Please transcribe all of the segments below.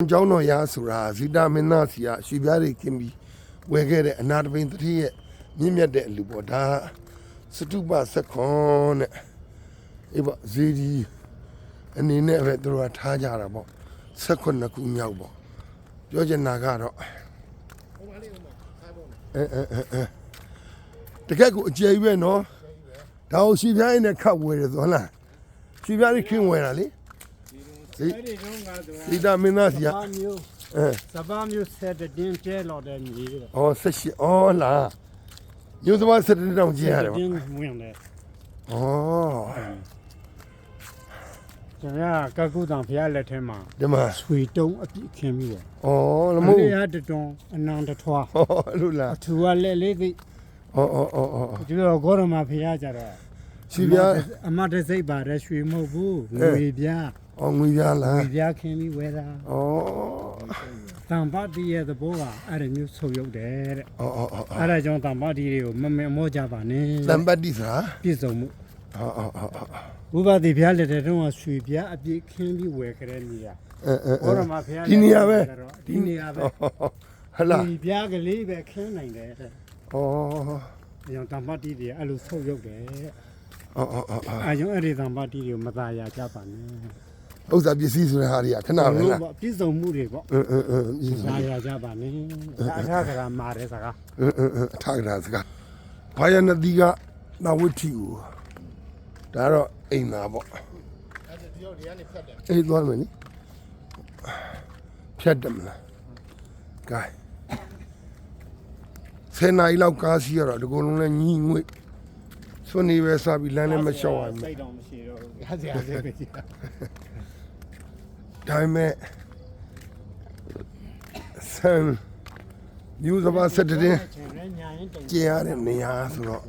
ကျောင်းတော်ရာဆိုတာဇီတာမင်းသားစီကရွှေပြားတွေကင်းပြီးဝယ်ခဲ့တဲ့အနာတပိန်တတိရဲ့မြင့်မြတ်တဲ့အလူပေါ့ဒါစတုပဆက်ခွန်တဲ့အေးပေါ့ဇီဒီအနေနဲ့ပဲသူတို့ကထားကြတာပေါ့ဆက်ခွန်နှစ်ခုမြောက်ပေါ့ပြောချင်တာကတော့အဲအဲအဲအဲတကက်ကိုအကျယ်ကြီးပဲနော်ဒါကိုရွှေပြားရင်းနဲ့ခတ်ဝယ်တယ်ဆိုဟုတ်လားရွှေပြားတွေခင်းဝယ်တာလေဇီ အဲ့ဒီတော့ကသူဇီတာမင်းသားစီကဘာမျိုးအဲစပါမျိုးဆက်တဲ့တင်းကျဲလောက်တဲ့မြေတဲ့။အော်ဆက်ရှိအော်လာ။ညိုသမားဆက်တဲ့တောင်ကျင်းရတယ်တပေါ့င်းဝင်တယ်။အော်ကျွန်တော်ကကကုတံဖျားလက်ထဲမှာဒီမှာဆွေတုံးအပြစ်ခင်းပြီးတော့အော်လမို့ရတတွန်းအနန္တထွားဟောလူလားအထူကလက်လေးသိ။အော်အော်အော်အော်ဒီတော့ဂေါရမဖျားကြတော့ရှိပြား အမတစိတ်ပါတဲ့ရွှေမဟုတ်ဘူးအဲငွေပြား အော်ငွေပြားလားငွေပြားခင်းပြီးဝဲတာ။အော်တံပါတီရဲ့သဘောကအဲ့ဒီမျိုးဆုပ်ယုပ်တယ်တဲ့အော်အော်အော်အဲ့ဒါကြောင့်တံပါတီတွေကိုမမင်မောကြပါနဲ့တမ်ပတ်တိစာပြည့်စုံမှု။အော်အော်အော်အော်ဘုရားတိဖျားလက်တဲ့တုန်းကရွှေပြားအပြည့်ခင်းပြီးဝယ်ကြတဲ့နေရာအဲအဲဘောရမဖျားဒီနေရာပဲဒီနေရာပဲဟလာဒီပြားကလေးပဲခင်းနိုင်တယ်တဲ့။အော်အကြောင်းတမ္ပတိတွေအဲ့လိုဆုပ်ယုပ်တယ်အော်အော်အော်အော်အဲကြောင့်အဲ့ဒီတမ္ပတိတွေကိုမသားရကြပါနဲ့ ဥစ္စာပစ္စည်းဆိုတဲ့ဟာတွေကခဏပဲလားပေါ့ပြည့်စုံမှုတွေပေါ့။အင်းအင်းအင်းအင်းသားရကြပါနဲ့အထာကရာမာတဲ့စကားအင်းအင်းအင်းအထာကရာစကားဘာယနတိကနဝိတိကိုဒါတော့အိမ်သာပေါ့အေးသွားမယ်နိဖြတ်တယ်မလားကဲဆယ်နာရီလောက်ကားစီရတော့ဒီကုလုံးလဲညီငွေ့စွနေပဲစားပြီးလမ်းလည်းမလျှောက်ရဘူးစိတ်တော်မရှိတော့ဘူးရစရာစိတ်ပဲကြီး ဒါပေမဲ့ဆန်ယူစပါဆက်တဲ့ချင်းနဲ့ညာရင်တိတ်ကျင်ရတဲ့နေရာဆိုတော့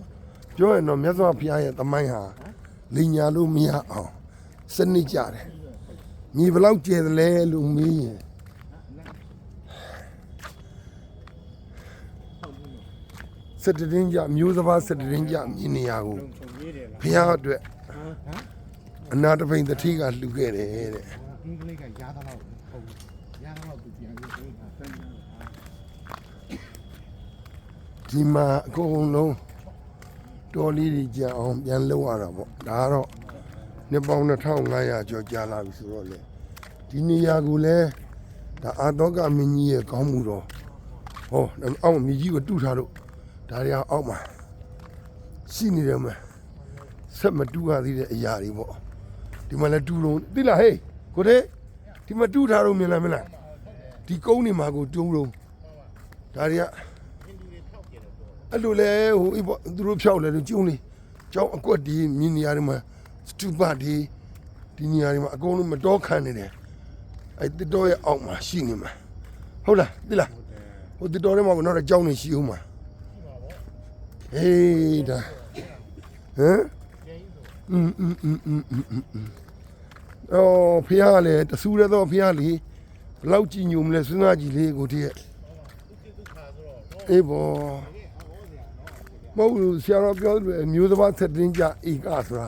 ပြောရင်တော့မြတ်စွာဘုရားရဲ့တမိုင်းဟာလိညာလို့မရအောင်စနစ်ကြတယ်ညီဘယ်လောက်ကျဲတယ်လဲလို့မေးရင်စက်တရင်ကြမျိုးစပါစက်တရင်ကြမြင်နေရကိုလုံချုံရေးတယ်လားဘုရားအတွက်ဟမ်ဟမ်အနာတပိန်တတိကလှူခဲ့တယ်တဲ့ ဒီကလေးကရားတော့ဟုတ်ရားတော့သူပြန်ပြီးတော့တာတန်းတယ်ဒီမှာအကုန်လုံးတော်လေးတွေကြအောင်ပြန်လှုပ်ရတာပေါ့ဒါကတော့နှစ်ပေါင်း2500ကျော်ကြာလာပြီဆိုတော့လေဒီနေရာကိုလည်းဒါအာတော့ကမင်းကြီးရဲ့ကောင်းမှုတော့ဟောအောက်မြေကြီးကိုတူးထားလို့ဒါတွေအောက်မှာရှိနေတယ်မှာဆက်မတူးရသေးတဲ့အရာတွေပေါ့ဒီမှာလည်းတူးလုံးသိလားဟေး ကိုတဲ့ဒီမှာတူးထားလို့မြင်လားမလားဒီကုန်းနေမှာကိုတူးလုံးဒါတွေက အဲ့လိုလဲဟိုအေးပေါ့သူတို့ဖြောက်လဲလို့ကျုံလေကျောင်းအကွက်ဒီမြင်းနေရာတွေမှာစတူပါဒီဒီနေရာတွေမှာအကုန်လုံးမတော်ခံနေတယ်အဲ့တစ်တော်ရဲ့အောက်မှာရှိနေမှာဟုတ်လားသိလားဟိုတစ်တော်ထဲမှာကတော့ကျောင်းနေရှိဦးမှာဟေးဒါဟမ်อืมอืมอืมอืมอืมอืม အော်ဖះကလည်းတဆူရတော့ဖះလေဘလောက်ကြည်ညိုမလဲစဉ်းစားကြည့်လေကိုတည်းရဲ့အေးဘောမဟုတ်ဘူးဆရာတော်ပြောတယ်အမျိုးသဘာသက်တင်းကြဧကဆိုတာ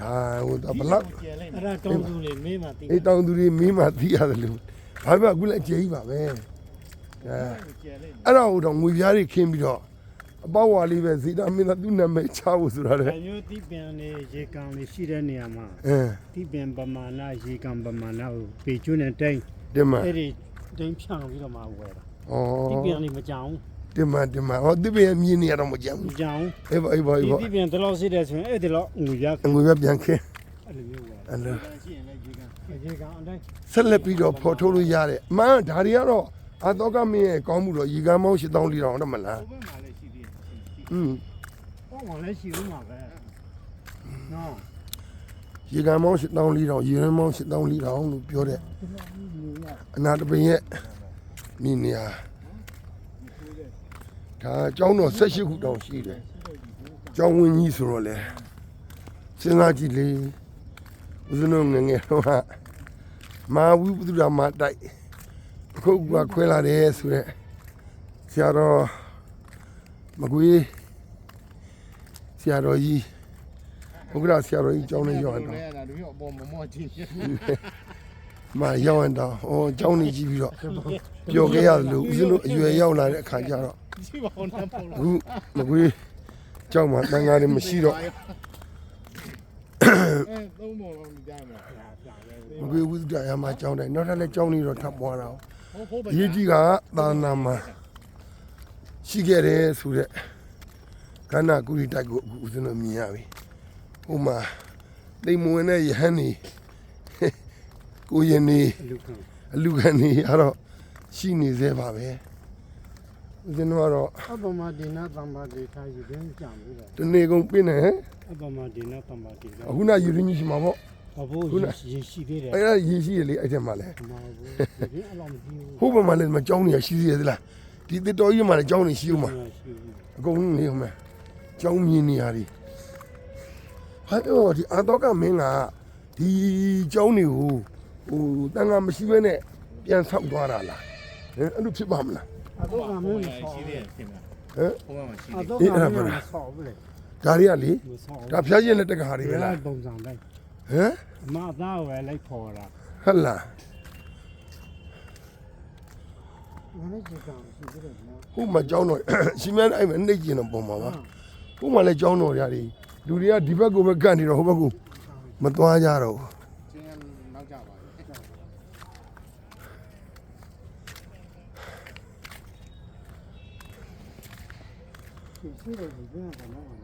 ဒါဟိုတော့ဘလောက်အဲ့ဒါတောင်းသူလေမေးမှသိအေးတောင်သူတွေမင်းမသိရတယ်လို့ဘာမှအခုလည်းအကျေကြီးပါပဲအဲအဲ့တော့ဟိုတော့ငွေပြားတွေခင်းပြီးတော့ အပေါဝါလေးပဲဇီတာမင်းသားသူ့နာမည်ချဖို့ဆိုတာလေအမျိုးတိပန်လေးရေကန်လေးရှိတဲ့နေရာမှာအဲတိပန်ပမာဏရေကန်ပမာဏကိုပေကျွန်းနဲ့တိုင်းတင်မအဲ့ဒီတိုင်းဖြန့်ပြီးတော့မှဝယ်တာဩတိပန်လေးမကြောင်တင်မတင်မဟောဒီပဲမြင်းနေရတော့မကြမ်းမဘူးကြောင်အေးပါအေးပါအေးဒီပါတိပန်တလို့ရှိတဲ့ဆိုရင်အဲ့ဒီတော့ငွေရငွေပြပြန်ခင်းအဲ့လိုမျိုးဝယ်အဲ့လိုရှိရင်လည်းရေကန်ရေကန်အတိုင်းဆက်လက်ပြီးတော့ဖော်ထုတ်လို့ရတယ်အမှန်ဒါတွေကတော့အတော့ကမင်းရဲ့ကောင်းမှုတော့ရေကမ်းမောင်း8000လီတောင်တော့မလားဘယ်မှာလဲရှိသေးတယ် อืมဟောမှာလည်းရှိဦးမှာပဲနော်ရေကန်မောင်း၈တောင်း၄တောင်းရေရန်မောင်း၈တောင်း၄တောင်းလို့ပြောတဲ့အနာတပင်ရဲ့မိနေရာဒါအကြောင်းတော့၁၈ခုတောင်ရှိတယ်အကြောင်းဝင်းကြီးဆိုတော့လေစဉ်းစားကြည့်လေဦးဇင်းတို့ငယ်ငယ်တော့ကမာဝိပဒုရာမတိုက်အခုကခွဲလာတယ်ဆိုရက်ဆရာတော်မကွေး ဆရာတော်ကြီးဥက္ကရာဆရာတော်ကြီးကျောင်းလေးရောက်တော့အဲ့ဒါတို့ရောအပေါ်မမော့ကြည့်မရောက်တော့ဟောကျောင်းနေကြည့်ပြီးတော့ပျော်ခဲ့ရလို့ဦးဇင်းတို့အရွယ်ရောက်လာတဲ့အခါကျတော့ကြည့်ပါဦးနော်ပေါ့လားအခုမကွေးကျောင်းမှာတန်ခါတွေမရှိတော့အဲသုံးပေါ်တော့မကြမ်းပါဘူးမကွေးဝိဇ္ဇာရမှာကျောင်းတိုင်းနောက်ထပ်လည်းကျောင်းနေတော့ထပ်ပွားတာဟုတ်ဟုတ်ပါရေးကြီးကသာနာမှာရှိခဲ့တယ်ဆိုတဲ့ ကန္နာကုရီတိုက်ကိုအခုဦးဇင်းတို့မြင်ရပြီဟိုမှာတိမ်မဝင်တဲ့ယဟန်နေကိုရင်နေလူခံအလူခံနေရတော့ရှိနေသေးပါပဲဦးဇင်းတို့ကတော့အပမဒေနာတမ္ပါဒေသာယူတဲ့ကြံလို့လေတနေကုန်ပြင်းနေဟမ်အပမဒေနာတမ္ပါဒေသာအခုနယူရင်းကြီးရှိမှာပေါ့အဘိုးရေရှိသေးတယ်အဲ့ဒါရေးရှိရလေအဲ့ထက်မှလည်းမဟုတ်ဘူးဒီအလောင်းမကြည့်ဘူးဟိုဘက်မှာလည်းမကြောင်းနေရရှိသေးရသလားဒီတစ်တော်ကြီးမှာလည်းကြောင်းနေရှိဦးမှာရှိဘူးအကုန်လုံးနေဦးမှာ ကြောင်းမြင်နေရသည်ဟာတော့ဒီအာတော့ကမင်းကဒီကြောင်းတွေကိုဟိုတန်ခါမရှိဘဲနဲ့ပြန်ဆောက်သွားတာလားဟမ်အဲ့လိုဖြစ်ပါမလားအတော့ကမင်းမဆောရှိက်တယ်ရှင်ဗျာဟမ်ဟိုမှာရှိအတယ်တော့ကမင်းမဆောက်ဘူးလေဒါတွေကလေမဆောက်ဒါဖျားရင်လက်တက္ကဟာတွေပဲလားပုံစံတိုင်းဟမ်အမသားဝယ်လိုက်ခေါ်တာဟတ်လားငါလည်းကြည့်ကြရှိသေးတယ်နော်ဟိုမှာကြောင်းတော့ရှင်မအဲ့မှာနှိတ်ကျင်တော့ပုံမှာပါ ဟိုမှာလည်းကြောင်းတော်ရတယ်လူတွေကဒီဘက်ကိုပဲကန့်နေတော့ဟိုဘက်ကိုမသွားကြတော့ဘူးချင်းနောက်ကြပါလေရှိရှိတယ်ဒီကတော့နော်ဟာ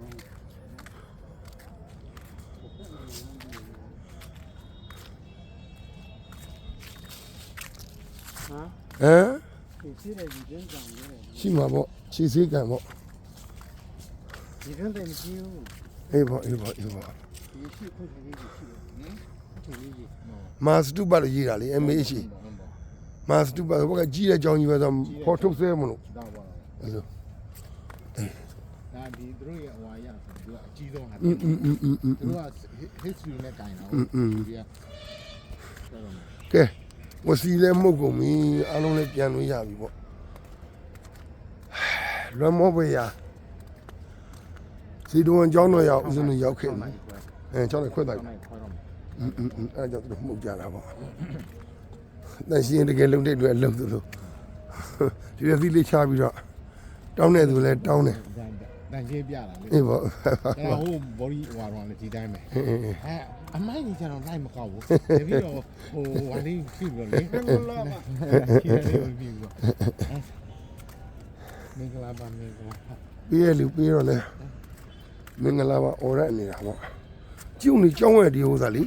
ဟမ်ဒီရှိတယ်ဒီကျင်းကြံတယ်ရှိမှာပေါ့ခြေစည်းကံပေါ့ ဒီရင်တယ်မကြည့်ဘူးအေးပါအေးပါအေးပါဒီရှိခုချိန်ကြီးရှိတယ်ဟင်ခုချိန်ကြီးမာစတုပတ်လို့ရေးတာလေ MH မာစတုပတ်ဆိုဘကကြီးတဲ့အကြောင်းကြီးပဲဆိုဖော်ထုတ်ဆဲမလို့ဒါပါအဲ့လိုဒါဒီသူတို့ရဲ့အဝါရဆိုသူကအကြီးဆုံးဟာသူတို့က history နဲ့ကိုင်တာဟုတ်ပြီကဲဝစီလဲမှုတ်ကုန်ပြီအားလုံးလည်းပြန်လို့ရပြီပေါ့လွမ်းမောပဲရာ စီဒဝန်ကျောင်းတော်ရောက်ဦးဇင်းတို့ရောက်ခဲ့ပြီအဲကျောင်းတော်ခွက်တိုက်ပြီအင်းအင်းအင်းအဲကြောင့်သူတို့မှုတ်ကြတာပေါ့တန်ရှင်တကယ်လုံတဲ့လူကလုံသူလို့ဒီရသီးလေးချပြီးတော့တောင်းတဲ့သူလည်းတောင်းတယ်တန်ရှင်းပြတာလေအေးပေါ့အဲ့ဟို body ဟိုဟာတော့လည်းဒီတိုင်းပဲအဲအမိုင်းကြီးကျတော့လိုက်မကောက်ဘူးတပည့်တော့ဟိုဟာလေးပြီလို့လေလာမှာခင်းလေးပြီလို့မင်္ဂလာပါမင်္ဂလာပြေးလူပြေးတော့လဲ မင်္ဂလာပါအော်ရက်နေတာပေါ့ကျုံနေကြောင်းရဒီဥစ္စာလေ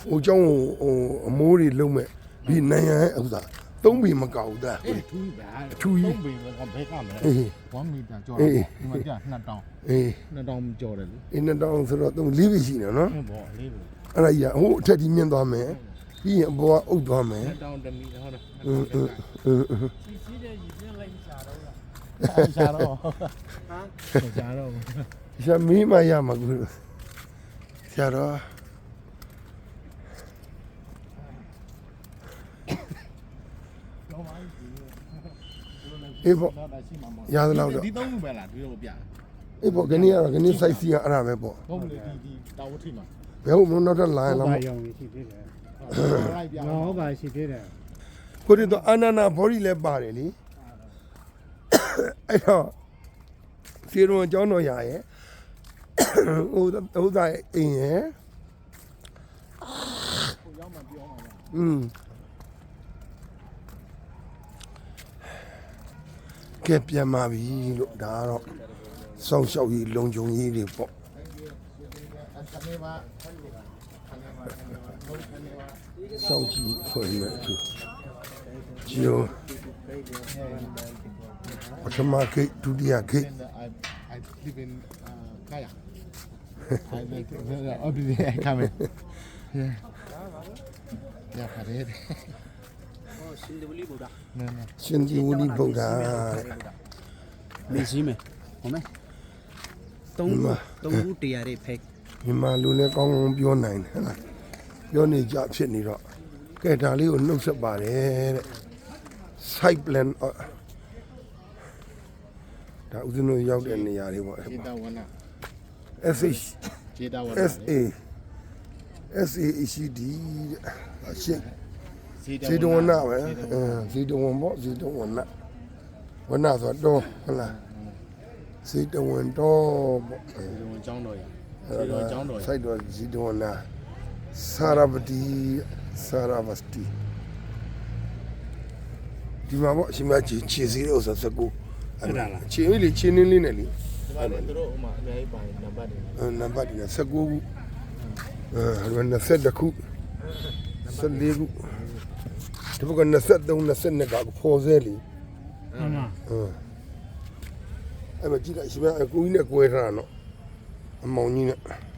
ဟိုကြောင်းဟိုအမိုးတွေလုံးမဲ့ဒီနိုင်ရဥစ္စာသုံးပြီမကောက်ဘူးသားအေးထူးပါထူးကြီးဘယ်ကဘယ်ကမလဲအေး1မီတာကျော်အေးတော့ဒီမှာကြာ2တောင်အေး2တောင်ကျော်တယ်လေအင်းတောင်းဆိုတော့သူလေးပြီရှိနေနော်ဟုတ်ပေါ့လေးပဲအဲ့ဒါကြီးကဟိုအထက်ကြီးမြင့်သွားမယ်ပြီးရင်အပေါ်ကအုပ်သွားမယ်2တောင်တမီဟုတ်တယ်အင်းအင်းအင်းအင်းရှိရှိတယ်ဒီကျင်းလိုက်ချတော့လား ရှာတော့ဟမ်ရှာတော့ရှာမီးမရမှာကူရှာတော့အေးပေါ့တော့ဒါရှိမှာပေါ့ရသလောက်တော့ဒီသုံးခုပဲလားဒီလိုပြအေးပေါ့ခဏကတော့ခဏစိုက်စီကအဲ့ဒါပဲပေါ့ဟုတ်လေဒီဒီတာဝထိမှာဘယ်ဟုတ်မလို့တော့လာရင်ဟောလားပါမရောင်ရှိသေးတယ်လိုက်ပြဟောပါရှိသေးတယ်ကိုရီတော့အာနာနာဘော်ဒီလည်းပါတယ်လी အဲ့တော့စီရုံအကြောင်းတော်ရရဲ့ဟိုဟိုသားအိမ်ရဲ့ ကိုရောက်မှပြောမှာ อืมကဲပြန်มาပြီလို့ဒါကတော့စောင့်ရှောက်ရေးလုံခြုံရေးတွေပေါ့ ကနေပါကနေပါကနေပါကနေပါ စောင့်ကြည့်ဖွင့်မဲ့သူဂျီယိုပ ထမဂိတ်ဒုတိယဂိတ် And I I live in uh, Kaya. I like uh, obviously I come in. Yeah. Yeah, correct. ဟောရှင်တဝလီဘုရား No, no. ရှင်ဒီဝိဗုဒ္ဓတဲ့မင်းရှိမယ်ဟုတ်မယ်သုံးခုသုံးခုတရားတွေဖက်မြန်မာလူလည်းကောင်းကောင်းပြောနိုင်တယ်ဟဲ့လားပြောနေကြဖြစ်နေတော့ကဲဒါလေးကိုနှုတ်ဆက်ပါတယ်တဲ့ site plan အော် ဒါဦးဇင်းတို့ရောက်တဲ့နေရာလေးပေါ့ Jeda wana. SH Jeda wana. SA SA ECD တဲ့အရှင်းဇီတဝနပဲအင်းဇီတဝန်ပေါ့ဇီတဝနဝနဆိုတော့ဟုတ်လားဇီတဝန်တော့ပေါ့ဒီလိုအကြောင်းတော်ရအဲ့ဒီလိုဒါအကြောင်းတော်ရစိုက်တော့ဇီတဝနစာရပတိစာရဗစတိဒီမှာပေါ့အရှင်မကြီးခြေစည်းလို့ဆိုစကူ အဲ့ဒါလားခြေလေးခြေနင်းလေးနဲ့လေဒီမှာလည်းသူတို့ဟိုမှာအများကြီးပါတယ်နံပါတ်တွေအဲနံပါတ်ဒီ19ခုအဲဟို20ခု14ခုဒီဘက်က23 22ကဖော်စဲလीမှန်ပါအဲ့မကြည့်လိုက်ရှင်မအကူကြီးနဲ့ကွဲထားတာနော်အမောင်ကြီးနဲ့